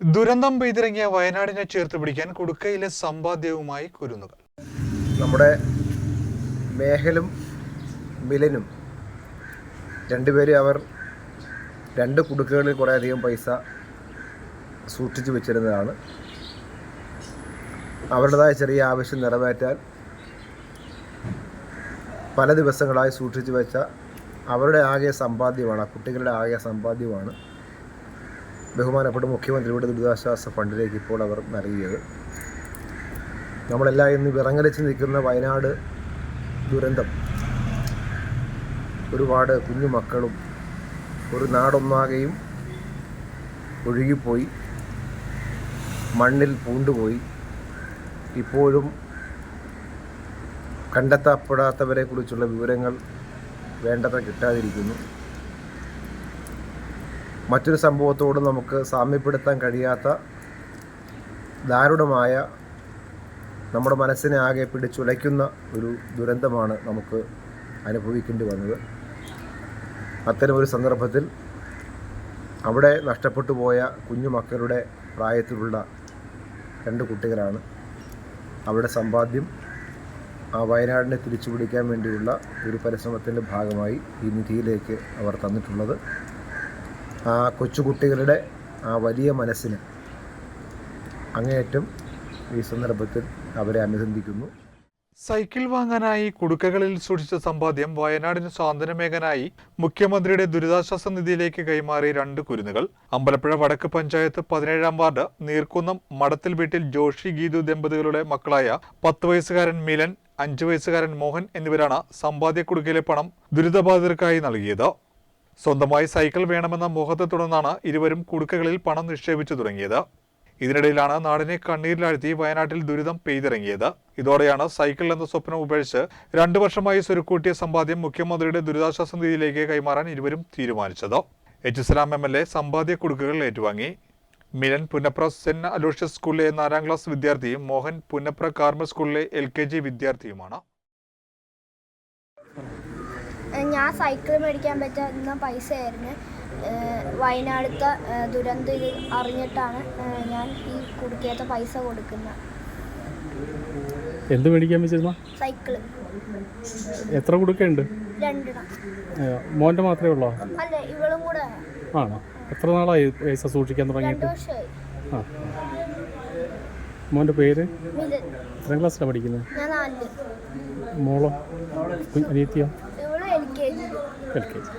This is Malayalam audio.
ദുരന്തം പെയ്തിറങ്ങിയ വയനാടിനെ ചേർത്ത് പിടിക്കാൻ കുടുക്കയിലെ സമ്പാദ്യവുമായി കുരുന്നുകൾ. നമ്മുടെ മേഹലും മിലനും രണ്ടുപേരും അവർ രണ്ട് കുടുക്കുകളിൽ കുറേയധികം പൈസ സൂക്ഷിച്ചു വെച്ചിരുന്നതാണ്. അവരുടേതായ ചെറിയ ആവശ്യം നിറവേറ്റാൻ പല ദിവസങ്ങളായി സൂക്ഷിച്ചു വെച്ച അവരുടെ ആകെ സമ്പാദ്യമാണ് ആ കുട്ടികളുടെ ആകെ സമ്പാദ്യമാണ് ബഹുമാനപ്പെട്ട മുഖ്യമന്ത്രിയുടെ ദുരിതാശ്വാസ ഫണ്ടിലേക്ക് ഇപ്പോൾ അവർ നൽകിയത്. നമ്മളെല്ലാം ഇന്ന് വിറങ്ങലിച്ച് നിൽക്കുന്ന വയനാട് ദുരന്തം. ഒരുപാട് കുഞ്ഞു മക്കളും ഒരു നാടൊന്നാകെയും ഒഴുകിപ്പോയി. മണ്ണിൽ പൂണ്ടുപോയി. ഇപ്പോഴും കണ്ടെത്തപ്പെടാത്തവരെ കുറിച്ചുള്ള വിവരങ്ങൾ വേണ്ടത്ര കിട്ടാതിരിക്കുന്നു. മറ്റൊരു സംഭവത്തോട് നമുക്ക് സാമ്യപ്പെടുത്താൻ കഴിയാത്ത ദാരുണമായ നമ്മുടെ മനസ്സിനെ ആകെ പിടിച്ചുലയ്ക്കുന്ന ഒരു ദുരന്തമാണ് നമുക്ക് അനുഭവിക്കേണ്ടി വന്നത്. അത്തരമൊരു സന്ദർഭത്തിൽ അവിടെ നഷ്ടപ്പെട്ടു പോയ കുഞ്ഞു മക്കളുടെ പ്രായത്തിലുള്ള രണ്ട് കുട്ടികളാണ്. അവരുടെ സമ്പാദ്യം ആ വയനാടിനെ തിരിച്ചുപിടിക്കാൻ വേണ്ടിയുള്ള ഒരു പരിശ്രമത്തിന്റെ ഭാഗമായി ഈ നിധിയിലേക്ക് അവർ തന്നിട്ടുള്ളത്. ആ കൊച്ചുകുട്ടികളുടെ ആ വലിയ മനസ്സിന് അങ്ങേയറ്റം ഈ സന്ദർഭത്തിൽ അവരെ അഭിനന്ദിക്കുന്നു സൈക്കിൾ വാങ്ങാനായി കുടുക്കകളിൽ സൂക്ഷിച്ച സമ്പാദ്യം വയനാടിന് സ്വാതന്ത്ര്യമേഖനായി മുഖ്യമന്ത്രിയുടെ ദുരിതാശ്വാസ നിധിയിലേക്ക് കൈമാറി രണ്ട് കുരുന്നുകൾ. അമ്പലപ്പുഴ വടക്ക് പഞ്ചായത്ത് പതിനേഴാം വാർഡ് നീർക്കുന്നം മടത്തിൽ വീട്ടിൽ ജോഷി ഗീതു ദമ്പതികളുടെ മക്കളായ പത്ത് വയസ്സുകാരൻ മിലൻ അഞ്ചു വയസ്സുകാരൻ മോഹൻ എന്നിവരാണ് സമ്പാദ്യ കുടുക്കയിലെ പണം ദുരിതബാധിതർക്കായി നൽകിയത്. സ്വന്തമായി സൈക്കിൾ വേണമെന്ന മോഹത്തെ തുടർന്നാണ് ഇരുവരും കുടുക്കകളിൽ പണം നിക്ഷേപിച്ചു തുടങ്ങിയത്. ഇതിനിടയിലാണ് നാടിനെ കണ്ണീരിലാഴ്ത്തി വയനാട്ടിൽ ദുരിതം പെയ്തിറങ്ങിയത്. ഇതോടെയാണ് സൈക്കിൾ എന്ന സ്വപ്നം ഉപേക്ഷിച്ച് രണ്ടു വർഷമായി സ്വരുക്കൂട്ടിയ സമ്പാദ്യം മുഖ്യമന്ത്രിയുടെ ദുരിതാശ്വാസ നിധിയിലേക്ക് കൈമാറാൻ ഇരുവരും തീരുമാനിച്ചത്. H Islam M L A സമ്പാദ്യ കുടുക്കുകൾ ഏറ്റുവാങ്ങി. മിലൻ പുന്നപ്ര സെന്റ് അലോഷ്യസ് സ്കൂളിലെ നാലാം ക്ലാസ് വിദ്യാർത്ഥിയും മോഹൻ പുന്നപ്ര കാർമൽ സ്കൂളിലെ എൽ കെ ജി വിദ്യാർത്ഥിയുമാണ്. ഞാൻ സൈക്കിൾ മേടിക്കാൻ പറ്റുന്ന പൈസയായിരുന്നു. ആയിരുന്നു വയനാടുത്ത ദുരന്തം ഇത് അറിഞ്ഞിട്ടാണ് ഞാൻ ഈ കുടുക്കിയത്തെ പൈസ കൊടുക്കുന്നത്. എന്ത് മേടിക്കാൻ വെച്ചിരുന്ന? സൈക്കിൾ എത്ര കൊടുക്കുന്നുണ്ട് മോന്റെ മാത്രമേ ഉള്ളോ? അല്ല ഇവളും കൂടെ. ആണോ? എത്ര നാളായി പൈസ സൂക്ഷിക്കാൻ തുടങ്ങിയിട്ട്? ആ. മോന്റെ പേര്? എത്രാം ക്ലാസ്സിലാണ് പഠിക്കുന്നത്? മോളോ? അനിയത്തിയോ? بالكيس